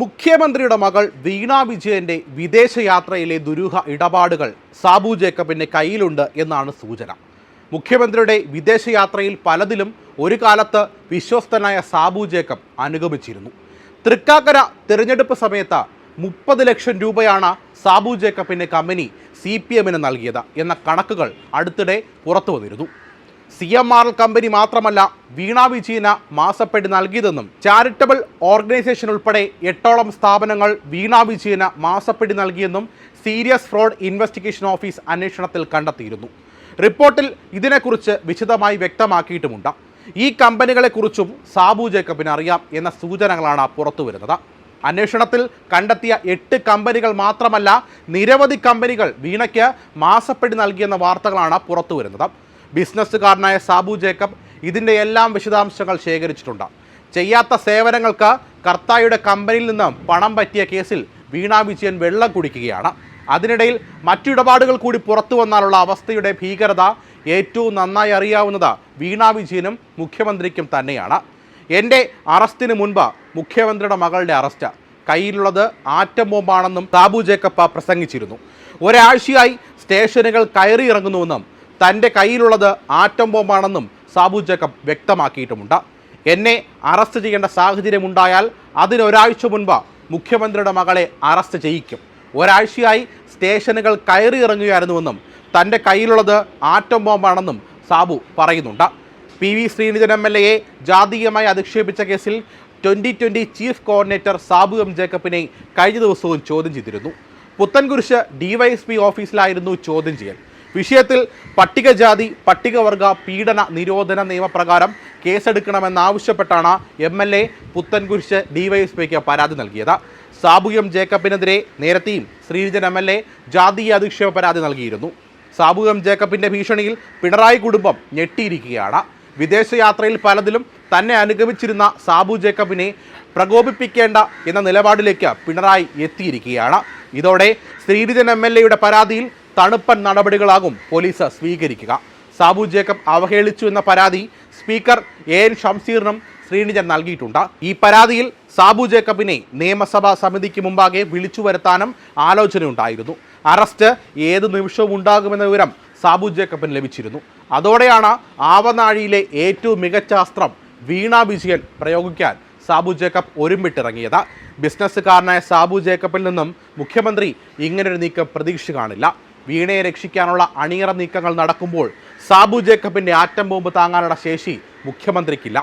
മുഖ്യമന്ത്രിയുടെ മകൾ വീണ വിജയന്റെ വിദേശയാത്രയിലെ ദുരൂഹ ഇടപാടുകൾ സാബു ജേക്കബിന്റെ കയ്യിലുണ്ട് എന്നാണ് സൂചന. മുഖ്യമന്ത്രിയുടെ വിദേശയാത്രയിൽ പലതിലും ഒരു കാലത്ത് വിശ്വസ്തനായ സാബു ജേക്കബ് അനുഗമിച്ചിരുന്നു. തൃക്കാക്കര തിരഞ്ഞെടുപ്പ് സമയത്ത് മുപ്പത് ലക്ഷം രൂപയാണ് സാബു ജേക്കബിന്റെ കമ്പനി സി പി എമ്മിന് നൽകിയത് എന്ന കണക്കുകൾ അടുത്തിടെ പുറത്തു വന്നിരുന്നു സി എം ആർ കമ്പനി മാത്രമല്ല വീണ വിജയന മാസപ്പെടി നൽകിയതെന്നും ചാരിറ്റബിൾ ഓർഗനൈസേഷൻ ഉൾപ്പെടെ എട്ടോളം സ്ഥാപനങ്ങൾ വീണ വിജയന മാസപ്പെടി നൽകിയെന്നും സീരിയസ് ഫ്രോഡ് ഇൻവെസ്റ്റിഗേഷൻ ഓഫീസ് അന്വേഷണത്തിൽ കണ്ടെത്തിയിരുന്നു. റിപ്പോർട്ടിൽ ഇതിനെക്കുറിച്ച് വിശദമായി വ്യക്തമാക്കിയിട്ടുമുണ്ട്. ഈ കമ്പനികളെക്കുറിച്ചും സാബു ജേക്കബിന് അറിയാം എന്ന സൂചനകളാണ് പുറത്തുവരുന്നത്. അന്വേഷണത്തിൽ കണ്ടെത്തിയ എട്ട് കമ്പനികൾ മാത്രമല്ല നിരവധി കമ്പനികൾ വീണയ്ക്ക് മാസപ്പെടി നൽകിയെന്ന വാർത്തകളാണ് പുറത്തുവരുന്നത്. ബിസിനസ്സുകാരനായ സാബു ജേക്കബ് ഇതിന്റെ എല്ലാം വിശദാംശങ്ങൾ ശേഖരിച്ചിട്ടുണ്ട്. ചെയ്യാത്ത സേവനങ്ങൾക്ക് കർത്തായുടെ കമ്പനിയിൽ നിന്ന് പണം പറ്റിയ കേസിൽ വീണ വിജയൻ വെള്ളം കുടിക്കുകയാണ്. അതിനിടയിൽ മറ്റിടപാടുകൾ കൂടി പുറത്തു വന്നാലുള്ള അവസ്ഥയുടെ ഭീകരത ഏറ്റവും നന്നായി അറിയാവുന്നത് വീണ വിജയനും മുഖ്യമന്ത്രിക്കും തന്നെയാണ്. എന്റെ അറസ്റ്റിന് മുൻപ് മുഖ്യമന്ത്രിയുടെ മകളുടെ അറസ്റ്റ്. കയ്യിലുള്ളത് ആറ്റം ബോംബാണെന്നും സാബു ജേക്കപ്പ പ്രസംഗിച്ചിരുന്നു. ഒരാഴ്ചയായി സ്റ്റേഷനുകൾ കയറിയിറങ്ങുന്നുവെന്നും തന്റെ കയ്യിലുള്ളത് ആറ്റം ബോംബാണെന്നും സാബു ജേക്കബ് വ്യക്തമാക്കിയിട്ടുമുണ്ട്. എന്നെ അറസ്റ്റ് ചെയ്യേണ്ട സാഹചര്യമുണ്ടായാൽ അതിനൊരാഴ്ച മുൻപ് മുഖ്യമന്ത്രിയുടെ മകളെ അറസ്റ്റ് ചെയ്യിക്കും. ഒരാഴ്ചയായി സ്റ്റേഷനുകൾ കയറി ഇറങ്ങുകയായിരുന്നുവെന്നും തന്റെ കയ്യിലുള്ളത് ആറ്റം ബോംബാണെന്നും സാബു പറയുന്നുണ്ട്. P V Sreenidhan M L എയെ ജാതീയമായി അധിക്ഷേപിച്ച കേസിൽ twenty twenty chief coordinator Sabu M ജേക്കബിനെ കഴിഞ്ഞ ദിവസവും ചോദ്യം ചെയ്തിരുന്നു. പുത്തൻകുരിശ് ഡിവൈഎസ്പി ഓഫീസിലായിരുന്നു ചോദ്യം ചെയ്യൽ. വിഷയത്തിൽ പട്ടികജാതി പട്ടികവർഗ പീഡന നിരോധന നിയമപ്രകാരം കേസെടുക്കണമെന്നാവശ്യപ്പെട്ടാണ് എം എൽ എ പുത്തൻകുരിശ് ഡിവൈഎസ്പിക്ക് പരാതി നൽകിയത്. സാബു എം ജേക്കബിനെതിരെ നേരത്തെയും ശ്രീരജൻ എം എൽ എ ജാതീയ അധിക്ഷേപ പരാതി നൽകിയിരുന്നു. സാബു എം ജേക്കബിന്റെ ഭീഷണിയിൽ പിണറായി കുടുംബം ഞെട്ടിയിരിക്കുകയാണ്. വിദേശയാത്രയിൽ പലതിലും തന്നെ അനുഗമിച്ചിരുന്ന സാബു ജേക്കബിനെ പ്രകോപിപ്പിക്കേണ്ട എന്ന നിലപാടിലേക്ക് പിണറായി എത്തിയിരിക്കുകയാണ്. ഇതോടെ ശ്രീവിജൻ എം എൽ എയുടെ പരാതിയിൽ തണുപ്പൻ നടപടികളാകും പോലീസ് സ്വീകരിക്കുക. സാബു ജേക്കബ് അവഹേളിച്ചു എന്ന പരാതി സ്പീക്കർ എ എൻ ഷംസീറിനും ശ്രീനിജൻ നൽകിയിട്ടുണ്ട്. ഈ പരാതിയിൽ സാബു ജേക്കബിനെ നിയമസഭാ സമിതിക്ക് മുമ്പാകെ വിളിച്ചു വരുത്താനും ആലോചനയുണ്ടായിരുന്നു. അറസ്റ്റ് ഏത് നിമിഷവും ഉണ്ടാകുമെന്ന വിവരം സാബു ജേക്കബിന് ലഭിച്ചിരുന്നു. അതോടെയാണ് ആവനാഴിയിലെ ഏറ്റവും മികച്ച അസ്ത്രം വീണ വിജയൻ പ്രയോഗിക്കാൻ സാബു ജേക്കബ് ഒരുമ്പിട്ടിറങ്ങിയത്. ബിസിനസ്സുകാരനായ സാബു ജേക്കബിൽ നിന്നും മുഖ്യമന്ത്രി ഇങ്ങനൊരു നീക്കം പ്രതീക്ഷ കാണില്ല. വീണയെ രക്ഷിക്കാനുള്ള അണിയറ നീക്കങ്ങൾ നടക്കുമ്പോൾ സാബു ജേക്കബിന്റെ ആറ്റം ബോംബ് താങ്ങാനുള്ള ശേഷി മുഖ്യമന്ത്രിക്കില്ല.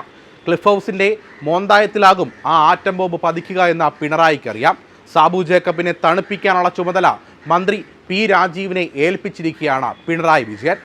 ക്ലിഫ് ഹൗസിന്റെ മോന്തായത്തിലാകും ആ ആറ്റം ബോംബ് പതിക്കുക എന്ന പിണറായിക്കറിയാം. സാബു ജേക്കബിനെ തണുപ്പിക്കാനുള്ള ചുമതല മന്ത്രി പി രാജീവിനെ ഏൽപ്പിച്ചിരിക്കുകയാണ് പിണറായി വിജയൻ.